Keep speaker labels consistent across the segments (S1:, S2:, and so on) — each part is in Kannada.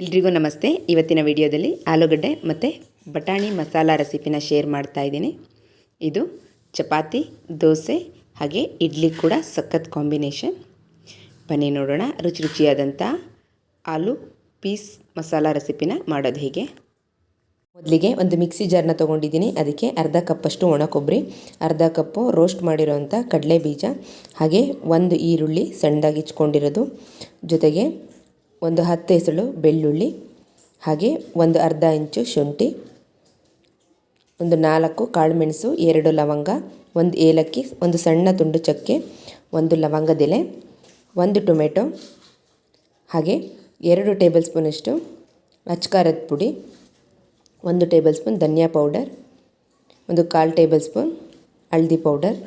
S1: ಎಲ್ರಿಗೂ ನಮಸ್ತೆ. ಇವತ್ತಿನ ವಿಡಿಯೋದಲ್ಲಿ ಆಲೂಗಡ್ಡೆ ಮತ್ತು ಬಟಾಣಿ ಮಸಾಲ ರೆಸಿಪಿನ ಶೇರ್ ಮಾಡ್ತಾ ಇದ್ದೀನಿ. ಇದು ಚಪಾತಿ, ದೋಸೆ ಹಾಗೆ ಇಡ್ಲಿ ಕೂಡ ಸಖತ್ ಕಾಂಬಿನೇಷನ್. ಬನ್ನಿ ನೋಡೋಣ ರುಚಿ ರುಚಿಯಾದಂಥ ಆಲೂ ಪೀಸ್ ಮಸಾಲ ರೆಸಿಪಿನ ಮಾಡೋದು ಹೇಗೆ. ಮೊದಲಿಗೆ ಒಂದು ಮಿಕ್ಸಿ ಜಾರ್ನ ತೊಗೊಂಡಿದ್ದೀನಿ. ಅದಕ್ಕೆ ಅರ್ಧ ಕಪ್ಪಷ್ಟು ಒಣ ಕೊಬ್ಬರಿ, ಅರ್ಧ ಕಪ್ಪು ರೋಸ್ಟ್ ಮಾಡಿರೋವಂಥ ಕಡಲೆ ಬೀಜ ಹಾಗೆ ಒಂದು ಈರುಳ್ಳಿ ಸಣ್ಣದಾಗಿ ಇಚ್ಕೊಂಡಿರೋದು. ಜೊತೆಗೆ ಒಂದು ಹತ್ತು ಎಸಳು ಬೆಳ್ಳುಳ್ಳಿ, ಹಾಗೆ ಒಂದು ಅರ್ಧ ಇಂಚು ಶುಂಠಿ, ಒಂದು ನಾಲ್ಕು ಕಾಳುಮೆಣಸು, ಎರಡು ಲವಂಗ, ಒಂದು ಏಲಕ್ಕಿ, ಒಂದು ಸಣ್ಣ ತುಂಡು ಚಕ್ಕೆ, ಒಂದು ಲವಂಗದೆಲೆ, ಒಂದು ಟೊಮೆಟೊ, ಹಾಗೆ ಎರಡು ಟೇಬಲ್ ಸ್ಪೂನಷ್ಟು ಅಚ್ಕಾರದ ಪುಡಿ, ಒಂದು ಟೇಬಲ್ ಸ್ಪೂನ್ ಧನಿಯಾ ಪೌಡರ್, ಒಂದು ಕಾಲು ಟೇಬಲ್ ಸ್ಪೂನ್ ಹಳದಿ ಪೌಡರ್,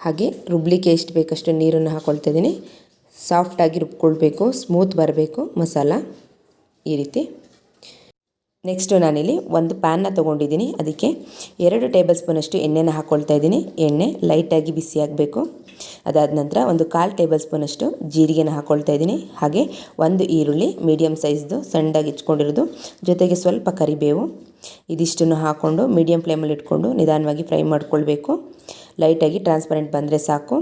S1: ಹಾಗೆ ರುಬ್ಲಿಕ್ಕೆ ಎಷ್ಟು ಬೇಕಷ್ಟು ನೀರನ್ನು ಹಾಕ್ಕೊಳ್ತಾ ಇದ್ದೀನಿ. ಸಾಫ್ಟಾಗಿ ರುಬ್ಕೊಳ್ಬೇಕು ಸ್ಮೂತ್ ಬರಬೇಕು ಮಸಾಲ ಈ ರೀತಿ. ನೆಕ್ಸ್ಟು ನಾನಿಲ್ಲಿ ಒಂದು ಪ್ಯಾನ್ನ ತೊಗೊಂಡಿದ್ದೀನಿ. ಅದಕ್ಕೆ ಎರಡು ಟೇಬಲ್ ಸ್ಪೂನಷ್ಟು ಎಣ್ಣೆನ ಹಾಕ್ಕೊಳ್ತಾ ಇದ್ದೀನಿ. ಎಣ್ಣೆ ಲೈಟಾಗಿ ಬಿಸಿ ಆಗಬೇಕು. ಅದಾದ ನಂತರ ಒಂದು ಕಾಲು ಟೇಬಲ್ ಸ್ಪೂನಷ್ಟು ಜೀರಿಗೆನ ಹಾಕ್ಕೊಳ್ತಾ ಇದ್ದೀನಿ. ಹಾಗೆ ಒಂದು ಈರುಳ್ಳಿ ಮೀಡಿಯಮ್ ಸೈಜ್ದು ಸಣ್ಣದಾಗಿ ಇಚ್ಕೊಂಡಿರೋದು. ಜೊತೆಗೆ ಸ್ವಲ್ಪ ಕರಿಬೇವು ಇದಿಷ್ಟನ್ನು ಹಾಕ್ಕೊಂಡು ಮೀಡಿಯಮ್ ಫ್ಲೇಮಲ್ಲಿ ಇಟ್ಕೊಂಡು ನಿಧಾನವಾಗಿ ಫ್ರೈ ಮಾಡ್ಕೊಳ್ಬೇಕು. ಲೈಟಾಗಿ ಟ್ರಾನ್ಸ್ಪರೆಂಟ್ ಬಂದರೆ ಸಾಕು.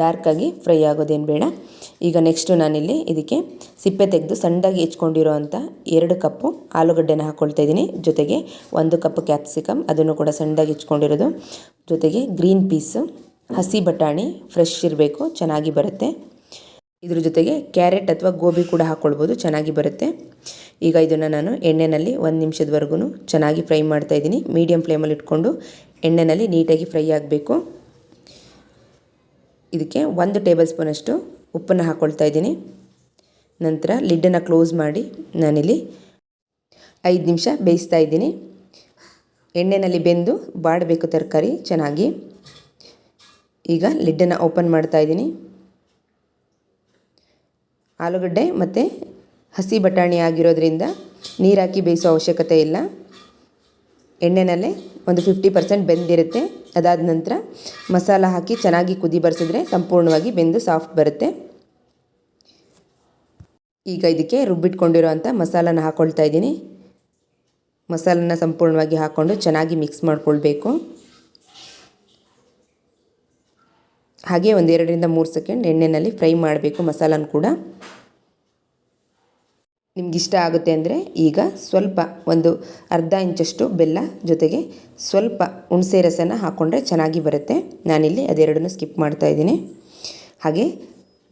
S1: ಡಾರ್ಕಾಗಿ ಫ್ರೈ ಆಗೋದೇನು ಬೇಡ. ಈಗ ನೆಕ್ಸ್ಟು ನಾನಿಲ್ಲಿ ಇದಕ್ಕೆ ಸಿಪ್ಪೆ ತೆಗೆದು ಸಣ್ಣದಾಗಿ ಹೆಚ್ಕೊಂಡಿರೋ ಅಂಥ ಎರಡು ಕಪ್ಪು ಆಲೂಗಡ್ಡೆನ ಹಾಕ್ಕೊಳ್ತಾ ಇದ್ದೀನಿ. ಜೊತೆಗೆ ಒಂದು ಕಪ್ ಕ್ಯಾಪ್ಸಿಕಮ್ ಅದನ್ನು ಕೂಡ ಸಣ್ಣದಾಗಿ ಹೆಚ್ಕೊಂಡಿರೋದು. ಜೊತೆಗೆ ಗ್ರೀನ್ ಪೀಸು ಹಸಿ ಬಟಾಣಿ ಫ್ರೆಶ್ ಇರಬೇಕು, ಚೆನ್ನಾಗಿ ಬರುತ್ತೆ. ಇದ್ರ ಜೊತೆಗೆ ಕ್ಯಾರೆಟ್ ಅಥವಾ ಗೋಬಿ ಕೂಡ ಹಾಕ್ಕೊಳ್ಬೋದು ಚೆನ್ನಾಗಿ ಬರುತ್ತೆ. ಈಗ ಇದನ್ನು ನಾನು ಎಣ್ಣೆಯಲ್ಲಿ ಒಂದು ನಿಮಿಷದವರೆಗೂ ಚೆನ್ನಾಗಿ ಫ್ರೈ ಮಾಡ್ತಾಯಿದ್ದೀನಿ ಮೀಡಿಯಮ್ ಫ್ಲೇಮಲ್ಲಿ ಇಟ್ಕೊಂಡು ಎಣ್ಣೆಯಲ್ಲಿ ನೀಟಾಗಿ ಫ್ರೈ ಆಗಬೇಕು. ಇದಕ್ಕೆ ಒಂದು ಟೇಬಲ್ ಸ್ಪೂನಷ್ಟು ಉಪ್ಪನ್ನು ಹಾಕ್ಕೊಳ್ತಾ ಇದ್ದೀನಿ. ನಂತರ ಲಿಡ್ಡನ್ನು ಕ್ಲೋಸ್ ಮಾಡಿ ನಾನಿಲ್ಲಿ ಐದು ನಿಮಿಷ ಬೇಯಿಸ್ತಾ ಇದ್ದೀನಿ. ಎಣ್ಣೆಯಲ್ಲಿ ಬೆಂದು ಬಾಡಬೇಕು ತರಕಾರಿ ಚೆನ್ನಾಗಿ. ಈಗ ಲಿಡ್ಡನ್ನು ಓಪನ್ ಮಾಡ್ತಾ ಇದ್ದೀನಿ. ಆಲೂಗಡ್ಡೆ ಮತ್ತು ಹಸಿ ಬಟಾಣಿ ಆಗಿರೋದ್ರಿಂದ ನೀರಾಕಿ ಬೇಯಿಸೋ ಅವಶ್ಯಕತೆ ಇಲ್ಲ. ಎಣ್ಣೆನಲ್ಲೇ ಒಂದು ಫಿಫ್ಟಿ ಪರ್ಸೆಂಟ್ ಬೆಂದಿರುತ್ತೆ. ಅದಾದ ನಂತರ ಮಸಾಲ ಹಾಕಿ ಚೆನ್ನಾಗಿ ಕುದಿ ಬರೆಸಿದ್ರೆ ಸಂಪೂರ್ಣವಾಗಿ ಬೆಂದು ಸಾಫ್ಟ್ ಬರುತ್ತೆ. ಈಗ ಇದಕ್ಕೆ ರುಬ್ಬಿಟ್ಕೊಂಡಿರೋವಂಥ ಮಸಾಲನ ಹಾಕ್ಕೊಳ್ತಾ ಇದ್ದೀನಿ. ಮಸಾಲನ ಸಂಪೂರ್ಣವಾಗಿ ಹಾಕ್ಕೊಂಡು ಚೆನ್ನಾಗಿ ಮಿಕ್ಸ್ ಮಾಡ್ಕೊಳ್ಬೇಕು. ಹಾಗೆ ಒಂದೆರಡರಿಂದ ಮೂರು ಸೆಕೆಂಡ್ ಎಣ್ಣೆಯಲ್ಲಿ ಫ್ರೈ ಮಾಡಬೇಕು ಮಸಾಲನ ಕೂಡ. ನಿಮ್ಗೆ ಇಷ್ಟ ಆಗುತ್ತೆ ಅಂದರೆ ಈಗ ಸ್ವಲ್ಪ ಒಂದು ಅರ್ಧ ಇಂಚಷ್ಟು ಬೆಲ್ಲ ಜೊತೆಗೆ ಸ್ವಲ್ಪ ಹುಣಸೆ ರಸನ ಹಾಕ್ಕೊಂಡ್ರೆ ಚೆನ್ನಾಗಿ ಬರುತ್ತೆ. ನಾನಿಲ್ಲಿ ಅದೆರಡನ್ನೂ ಸ್ಕಿಪ್ ಮಾಡ್ತಾ ಇದ್ದೀನಿ. ಹಾಗೆ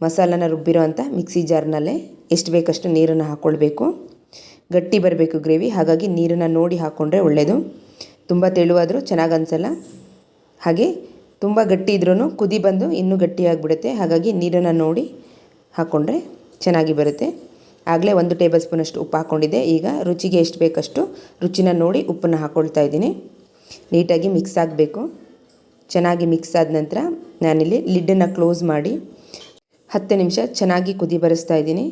S1: ಮಸಾಲನ ರುಬ್ಬಿರೋ ಅಂಥ ಮಿಕ್ಸಿ ಜಾರ್ನಲ್ಲೇ ಎಷ್ಟು ಬೇಕಷ್ಟು ನೀರನ್ನು ಹಾಕ್ಕೊಳ್ಬೇಕು ಗಟ್ಟಿ ಬರಬೇಕು ಗ್ರೇವಿ, ಹಾಗಾಗಿ ನೀರನ್ನು ನೋಡಿ ಹಾಕ್ಕೊಂಡ್ರೆ ಒಳ್ಳೆಯದು ತುಂಬ ತೆಳುವಾದರೂ ಚೆನ್ನಾಗಿ ಅನಿಸಲ್ಲ. ಹಾಗೆ ತುಂಬ ಗಟ್ಟಿ ಇದ್ರೂ ಕುದಿ ಬಂದು ಇನ್ನೂ ಗಟ್ಟಿಯಾಗಿಬಿಡುತ್ತೆ ಹಾಗಾಗಿ ನೀರನ್ನು ನೋಡಿ ಹಾಕ್ಕೊಂಡ್ರೆ ಚೆನ್ನಾಗಿ ಬರುತ್ತೆ. ಆಗಲೇ ಒಂದು ಟೇಬಲ್ ಸ್ಪೂನಷ್ಟು ಉಪ್ಪು ಹಾಕ್ಕೊಂಡಿದ್ದೆ ಈಗ ರುಚಿಗೆ ಎಷ್ಟು ಬೇಕಷ್ಟು ರುಚಿನ ನೋಡಿ ಉಪ್ಪನ್ನು ಹಾಕ್ಕೊಳ್ತಾ ಇದ್ದೀನಿ. ನೀಟಾಗಿ ಮಿಕ್ಸ್ ಆಗಬೇಕು. ಚೆನ್ನಾಗಿ ಮಿಕ್ಸ್ ಆದ ನಂತರ ನಾನಿಲ್ಲಿ ಲಿಡ್ಡನ್ನು ಕ್ಲೋಸ್ ಮಾಡಿ ಹತ್ತು ನಿಮಿಷ ಚೆನ್ನಾಗಿ ಕುದಿ ಬರೆಸ್ತಾ ಇದ್ದೀನಿ.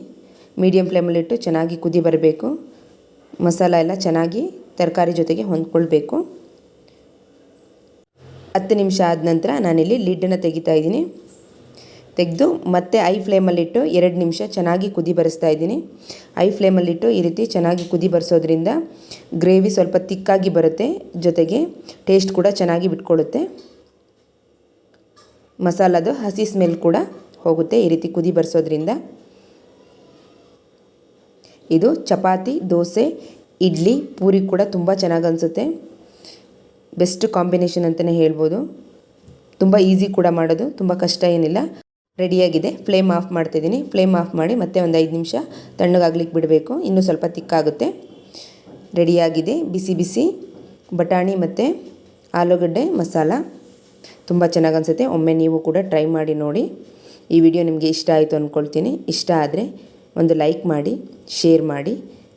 S1: ಮೀಡಿಯಮ್ ಫ್ಲೇಮಲ್ಲಿಟ್ಟು ಚೆನ್ನಾಗಿ ಕುದಿ ಬರಬೇಕು. ಮಸಾಲ ಎಲ್ಲ ಚೆನ್ನಾಗಿ ತರಕಾರಿ ಜೊತೆಗೆ ಹೊಂದ್ಕೊಳ್ಬೇಕು. ಹತ್ತು ನಿಮಿಷ ಆದ ನಂತರ ನಾನಿಲ್ಲಿ ಲಿಡ್ಡನ್ನು ತೆಗಿತಾ ಇದ್ದೀನಿ. ತೆಗೆದು ಮತ್ತೆ ಐ ಫ್ಲೇಮಲ್ಲಿಟ್ಟು ಎರಡು ನಿಮಿಷ ಚೆನ್ನಾಗಿ ಕುದಿ ಬರೆಸ್ತಾ ಇದ್ದೀನಿ. ಐ ಫ್ಲೇಮಲ್ಲಿಟ್ಟು ಈ ರೀತಿ ಚೆನ್ನಾಗಿ ಕುದಿ ಬರೆಸೋದ್ರಿಂದ ಗ್ರೇವಿ ಸ್ವಲ್ಪ ತಿಕ್ಕಾಗಿ ಬರುತ್ತೆ, ಜೊತೆಗೆ ಟೇಸ್ಟ್ ಕೂಡ ಚೆನ್ನಾಗಿ ಬಿಟ್ಕೊಳ್ಳುತ್ತೆ ಮಸಾಲದು ಹಸಿ ಸ್ಮೆಲ್ ಕೂಡ ಹೋಗುತ್ತೆ ಈ ರೀತಿ ಕುದಿ ಬರೆಸೋದ್ರಿಂದ. ಇದು ಚಪಾತಿ, ದೋಸೆ, ಇಡ್ಲಿ, ಪೂರಿ ಕೂಡ ತುಂಬ ಚೆನ್ನಾಗಿ ಅನಿಸುತ್ತೆ. ಬೆಸ್ಟ್ ಕಾಂಬಿನೇಷನ್ ಅಂತಲೇ ಹೇಳ್ಬೋದು. ತುಂಬ ಈಸಿ ಕೂಡ ಮಾಡೋದು, ತುಂಬ ಕಷ್ಟ ಏನಿಲ್ಲ. ರೆಡಿಯಾಗಿದೆ. ಫ್ಲೇಮ್ ಆಫ್ ಮಾಡ್ತಿದ್ದೀನಿ. ಫ್ಲೇಮ್ ಆಫ್ ಮಾಡಿ ಮತ್ತೆ ಒಂದು ಐದು ನಿಮಿಷ ತಣ್ಣಗಾಗ್ಲಿಕ್ಕೆ ಬಿಡಬೇಕು. ಇನ್ನೂ ಸ್ವಲ್ಪ ತಿಕ್ಕಾಗುತ್ತೆ. ರೆಡಿಯಾಗಿದೆ. ಬಿಸಿ ಬಿಸಿ. ಬಟಾಣಿ ಮತ್ತು ಆಲೂಗಡ್ಡೆ, ಮಸಾಲ. ತುಂಬ ಚೆನ್ನಾಗಿ ಅನಿಸುತ್ತೆ. ಒಮ್ಮೆ ನೀವು ಕೂಡ ಟ್ರೈ ಮಾಡಿ ನೋಡಿ. ಈ ವಿಡಿಯೋ ನಿಮಗೆ ಇಷ್ಟ ಆಯಿತು ಅಂದ್ಕೊಳ್ತೀನಿ ಇಷ್ಟ ಆದರೆ ಒಂದು ಲೈಕ್ ಮಾಡಿ, ಶೇರ್ ಮಾಡಿ,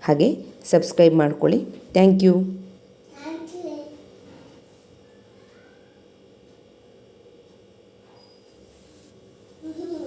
S1: ಹಾಗೆ ಸಬ್ಸ್ಕ್ರೈಬ್ ಮಾಡ್ಕೊಳ್ಳಿ. Thank you. Mm-hmm.